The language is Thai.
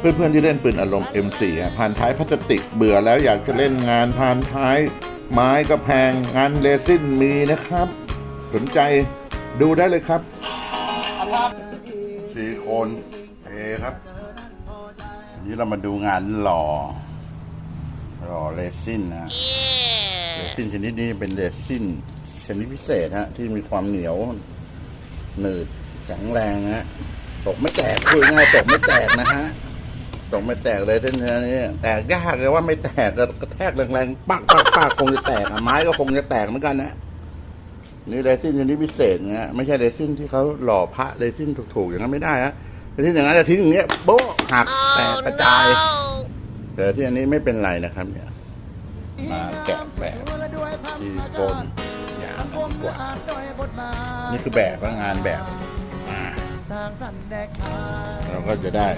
เพื่อนๆที่เล่นปืนอารมณ์ M4 อะผ่านท้ายพลาสติกเบื่อแล้วอยากจะเล่นงานผ่านท้าย ไม้ก็แพงงานเรซินมีนะครับ สนใจดูได้เลยครับซีโคนเอครับวันนี้เรามาดูงานหล่อหล่อเรซินนะเรซินชนิดนี้เป็นเรซินชนิดพิเศษฮะ ที่มีความเหนียว หนืดแข็งแรงนะฮะตกไม่แตกพูดง่ายๆตกไม่แตกนะฮะ ตกไม่แตกเลยเส้นนี้แตกยากเลยว่าไม่แตกกระแทกแรงๆปักปักปักคงจะแตกอะไม้ก็คงจะแตกเหมือนกันนะนี่เรซินชนิดพิเศษนะฮะไม่ใช่เรซินที่เขาหล่อพระเรซินถูกๆอย่างนั้นไม่ได้ฮะเรซินอย่างนั้นจะทิ้งอย่างเงี้ยโบ๊ะหักแตกกระจายแต่ที่อันนี้ไม่เป็นไรนะครับ เนี่ย มาแกะแบบที่โคนอย่างดีกว่านี่คือแบบว่างานแบบเราก็จะได้